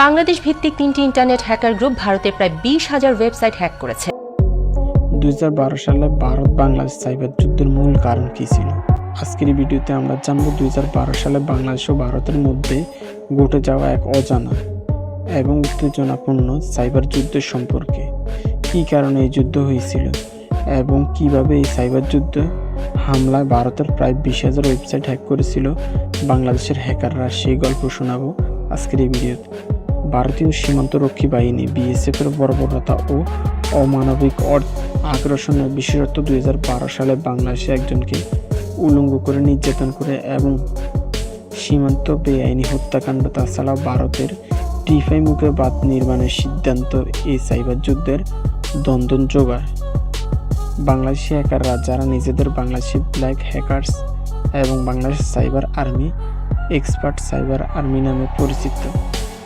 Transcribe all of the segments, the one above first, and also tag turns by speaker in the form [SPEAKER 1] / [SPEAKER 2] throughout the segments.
[SPEAKER 1] বাংলাদেশ ভিত্তিক তিনটি internet hacker group ভারতের প্রায় বিশ হাজার ওয়েবসাইট হ্যাক করেছে।
[SPEAKER 2] দুই হাজার বারো সালে ভারত বাংলাদেশ সাইবার যুদ্ধের মূল কারণ কী ছিল? আজকের ভিডিওতে আমরা জানব দুই সালে বাংলাদেশ ও ভারতের মধ্যে ঘটে যাওয়া এক অজানা এবং উত্তেজনাপূর্ণ সাইবার যুদ্ধের সম্পর্কে। কী কারণে এই যুদ্ধ হয়েছিল এবং কীভাবে এই সাইবার যুদ্ধ হামলায় ভারতের প্রায় বিশ হাজার ওয়েবসাইট হ্যাক করেছিল বাংলাদেশের হ্যাকাররা, সেই গল্প শোনাবো আজকের এই ভিডিওতে। ভারতীয় সীমান্তরক্ষী বাহিনী বিএসএফ এর বর্বরতা ও অমানবিক আগ্রাসনের বিশেষত দুই হাজার বারো সালে বাংলাদেশে একজনকে উলঙ্গ করে নির্যাতন করে এবং সীমান্ত বেআইনি হত্যাকাণ্ড, তাছাড়াও ভারতের টিফাই মুখে বাঁধ নির্মাণের সিদ্ধান্ত এই সাইবার যুদ্ধের দ্বন্দ্ব যোগায়। বাংলাদেশি হ্যাকাররা, যারা নিজেদের বাংলাদেশি ব্ল্যাক হ্যাকার্স এবং Bangladesh cyber army expert cyber army নামে পরিচিত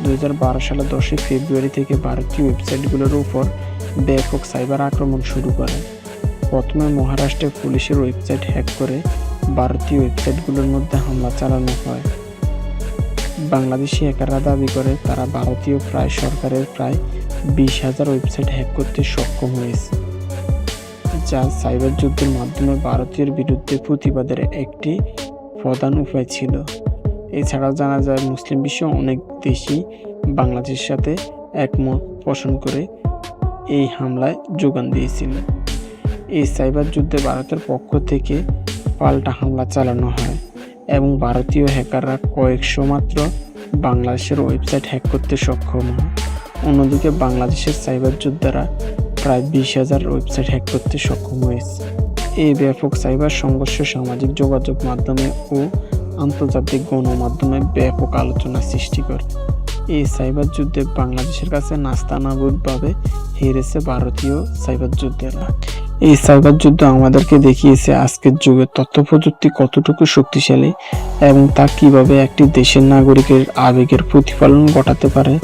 [SPEAKER 2] দু হাজার বারো সালে দশই ফেব্রুয়ারি থেকে ভারতীয় ওয়েবসাইটগুলোর উপর ব্যাপক সাইবার আক্রমণ শুরু করে। প্রথমে মহারাষ্ট্রের পুলিশের ওয়েবসাইট হ্যাক করে ভারতীয় ওয়েবসাইটগুলোর মধ্যে হামলা চালানো হয়। বাংলাদেশি হ্যাকাররা দাবি করে, তারা ভারতীয় প্রায় সরকারের প্রায় বিশ হাজার ওয়েবসাইট হ্যাক করতে সক্ষম হয়েছে, যা সাইবার যুদ্ধের মাধ্যমে ভারতীয়ের বিরুদ্ধে প্রতিবাদের একটি প্রধান উপায় ছিল। এছাড়াও জানা যায় মুসলিম বিশ্ব অনেক দেশই বাংলাদেশের সাথে একমত পোষণ করে এই হামলায় যোগান দিয়েছিল। এই সাইবার যুদ্ধে ভারতের পক্ষ থেকে পাল্টা হামলা চালানো হয় এবং ভারতীয় হ্যাকাররা কয়েকশো মাত্র বাংলাদেশের ওয়েবসাইট হ্যাক করতে সক্ষম হয়। অন্যদিকে বাংলাদেশের সাইবার যোদ্ধারা প্রায় বিশ হাজার ওয়েবসাইট হ্যাক করতে সক্ষম হয়েছে। এই ব্যাপক সাইবার সংঘর্ষ সামাজিক যোগাযোগ মাধ্যমে ও আন্তর্জাতিক গণমাধ্যমে ব্যাপক আলোচনা সৃষ্টি করে। এই সাইবার যুদ্ধে বাংলাদেশের কাছে নাস্তানাবুদভাবে হেরেছে ভারতীয় সাইবার যুদ্ধেরা। এই সাইবার যুদ্ধ আমাদেরকে দেখিয়েছে আজকের যুগে তথ্য প্রযুক্তি কতটুকু শক্তিশালী এবং তা কীভাবে একটি দেশের নাগরিকের আবেগের প্রতিফলন ঘটাতে পারে।